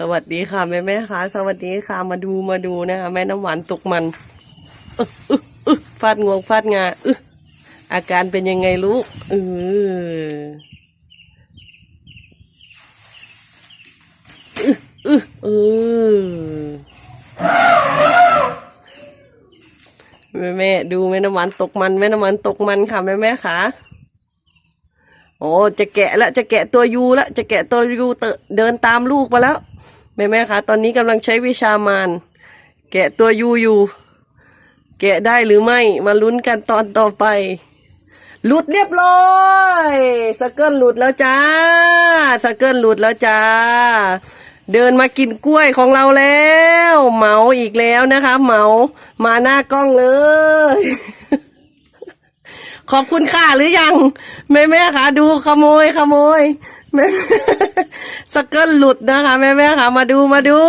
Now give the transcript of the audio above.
สวัสดีค่ะแม่แม่ค่ะสวัสดีค่ะมาดูมาดูนะคะแม่น้ำหวานตกมันอึอึอึฟาดงวงฟาดงาอึอาการเป็นยังไงลูกเอออึ๊ะอึ๊ะเออแม่แม่ดูแม่น้ำหวานตกมันแม่น้ำหวานตกมันค่ะแม่แม่ค่ะ โอ้จะแกะแล้วจะแกะตัวยูแล้วจะแกะตัวยูเตอเดินตามลูกมาแล้วแม่แม่คะตอนนี้กำลังใช้วิชามานแกะตัวยูอยู่แกะได้หรือไม่มาลุ้นกันตอนต่อไป หลุดเรียบร้อยสเกิลหลุดแล้วจ้าสเกิลหลุดแล้วจ้า เดินมากินกล้วยของเราแล้ว เหมาอีกแล้วนะคะ เหมามาหน้ากล้องเลย ขอบคุณค่ะหรือยัง แม่แม่คะดูขโมยขโมยแม่สเกิลหลุดนะคะ แม่แม่คะมาดูมาดู